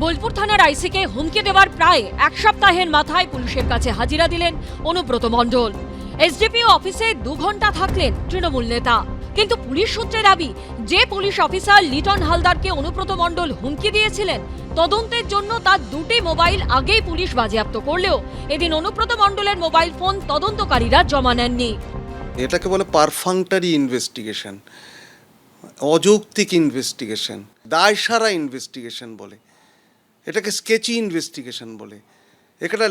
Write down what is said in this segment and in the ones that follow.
বোলপুর থানার আইসিকে হুমকি দেওয়ার প্রায় এক সপ্তাহের মাথায় পুলিশের কাছে হাজিরা দিলেন অনুব্রত মণ্ডল। এসডিপিও অফিসে দু ঘণ্টা থাকলেন তৃণমূল নেতা। কিন্তু পুলিশ সূত্রে দাবি, যে পুলিশ অফিসার লিটন হালদারকে অনুব্রত মণ্ডল হুমকি দিয়েছিলেন, তদন্তের জন্য তার দুটি মোবাইল আগেই পুলিশ বাজেয়াপ্ত করলেও এদিন অনুব্রত মণ্ডলের মোবাইল ফোন তদন্তকারীরা জমা নেননি। এটাকে বলে পারফাংটারি ইনভেস্টিগেশন, অযৌক্তিক ইনভেস্টিগেশন, দায়সারা ইনভেস্টিগেশন বলে। এটাকে স্কেচি ইনভেস্টিগেশন বলে। এটা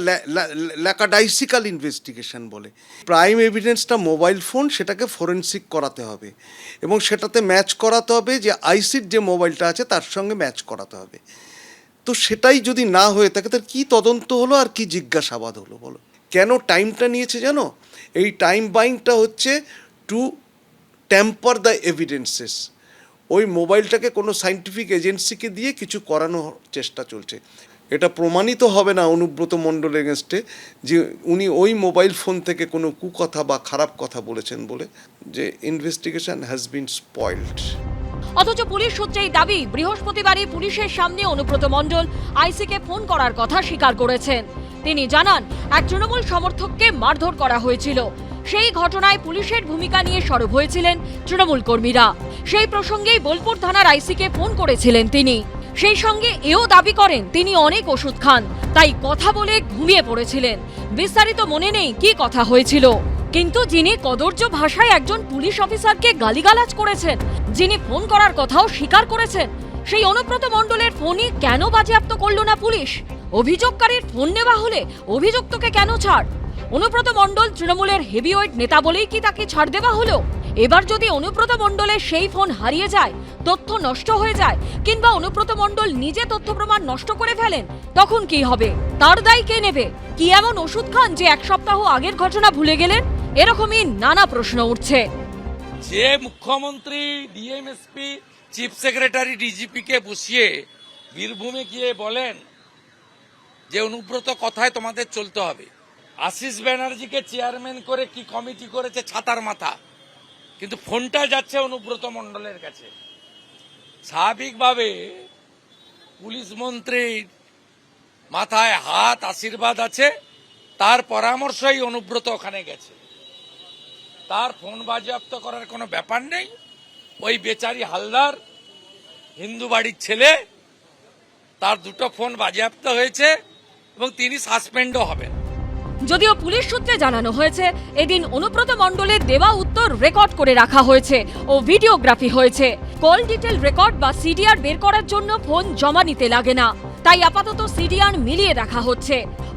ল্যাকাডাইসিক্যাল ইনভেস্টিগেশন বলে। প্রাইম এভিডেন্সটা মোবাইল ফোন সেটাকে ফরেন্সিক করাতে হবে। এবং সেটাতে ম্যাচ করাতে হবে যে আইসির যে মোবাইলটা আছে, তার সঙ্গে ম্যাচ করাতে হবে। তো সেটাই যদি না হয়ে থাকে তার কী তদন্ত হলো আর কি জিজ্ঞাসাবাদ হলো বলো? কেন টাইমটা নিয়েছে জানো? এই টাইম বাইংটা হচ্ছে টু ট্যাম্পার দ্য এভিডেন্সেস ওই মোবাইলটাকে কোনো সাইন্টিফিক এজেন্সিকে দিয়ে কিছু করানোর চেষ্টা চলছে। এটা প্রমাণিত হবে না অনুব্রত মণ্ডল এগেনস্টে যে উনি ওই মোবাইল ফোন থেকে কোনো কুকথা বা খারাপ কথা বলেছেন বলে, যে ইনভেস্টিগেশন হ্যাজ বিন স্পয়েলড অথচ পুলিশ সূত্রেই দাবি, বৃহস্পতিবারই পুলিশের সামনে অনুব্রত মণ্ডল আইসিকে ফোন করার কথা স্বীকার করেছেন। তিনি জানান, এক তৃণমূল সমর্থককে মারধর করা হয়েছিল। সেই ঘটনায় পুলিশের ভূমিকা নিয়ে সরব হয়েছিলেন তৃণমূল কর্মীরা। সেই প্রসঙ্গেই বোলপুর থানার আইসিকে ফোন করেছিলেন তিনি। সেই সঙ্গে এও দাবি করেন, তিনি অনেক ওষুধ খান, তাই কথা বলে ঘুমিয়ে পড়েছিলেন। বিস্তারিত মনে নেই কি কথা হয়েছিল। কিন্তু যিনি কদর্য ভাষায় একজন পুলিশ অফিসারকে গালিগালাজ করেছেন, যিনি ফোন করার কথাও স্বীকার করেছেন, সেই অনুব্রত মণ্ডলের ফোনই কেন বাজেয়াপ্ত করল না পুলিশ? অভিযোগকারীর ফোন নেওয়া হলে অভিযুক্তকে কেন ছাড়? অনুব্রত মণ্ডল তৃণমূলের হেভিওয়েট নেতা বলেই কি তাকে ছাড় দেওয়া হলো? এবার যদি অনুব্রত মণ্ডলের সেই ফোন হারিয়ে যায়, তথ্য নষ্ট হয়ে যায়, কিংবা অনুব্রত মণ্ডল নিজে তথ্য প্রমাণ নষ্ট করে ফেলেন, তখন কি হবে? তার দায় কে নেবে? কি এমন ওষুধ খান যে এক সপ্তাহ আগের ঘটনা ভুলে গেলেন? এরকমই নানা প্রশ্ন উঠছে। যে মুখ্যমন্ত্রী, DM SP, chief secretary DGP কে বসিয়ে বীরভূমে গিয়ে বলেন যে অনুব্রত কথায় তোমাদের চলতে হবে। আশিস ব্যানার্জিকে চেয়ারম্যান করে কি কমিটি করেছে ছাতার মাথা। কিন্তু ফোনটা যাচ্ছে অনুব্রত মণ্ডলের কাছে। স্বাভাবিকভাবে পুলিশ মন্ত্রীর মাথায় হাত, আশীর্বাদ আছে, তার পরামর্শই অনুব্রত ওখানে গেছে। তার ফোন বাজেয়াপ্ত করার কোনো ব্যাপার নেই। ওই বেচারি হালদার, হিন্দু বাড়ির ছেলে, তার দুটো ফোন বাজেয়াপ্ত হয়েছে এবং তিনি সাসপেন্ডও হবেন। যদিও পুলিশ সূত্রে জানানো হয়েছে, এদিন অনুব্রত মণ্ডলের দেওয়া উত্তর রেকর্ড করে রাখা হয়েছে ও ভিডিওগ্রাফি হয়েছে। কল ডিটেল রেকর্ড বা সিডিআর বের করার জন্য ফোন জমা নিতে লাগে না। তাই আপাতত সিডিআর মিলিয়ে দেখা হচ্ছে।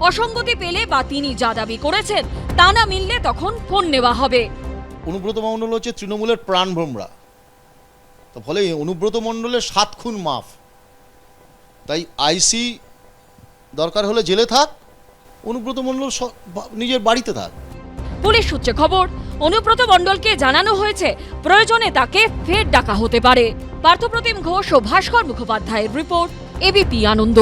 অসঙ্গতি পেলে বা তিনি যা দাবি করেছেন, তা না মিললে তখন ফোন নেওয়া হবে। অনুব্রত মণ্ডল হচ্ছে তৃণমূলের প্রাণভ্রমরা তো ফলে অনুব্রত মণ্ডলের সাত খুন মাফ। তাই আইসি দরকার হলে জেলে থাক অনুব্রত মণ্ডল নিজের বাড়িতে থাক। পুলিশ সূত্রে খবর, অনুব্রত মণ্ডলকে জানানো হয়েছে, প্রয়োজনে তাকে ফের ডাকা হতে পারে। পার্থপ্রতিম ঘোষ ও ভাস্কর মুখোপাধ্যায়ের রিপোর্ট, এবিপি আনন্দ।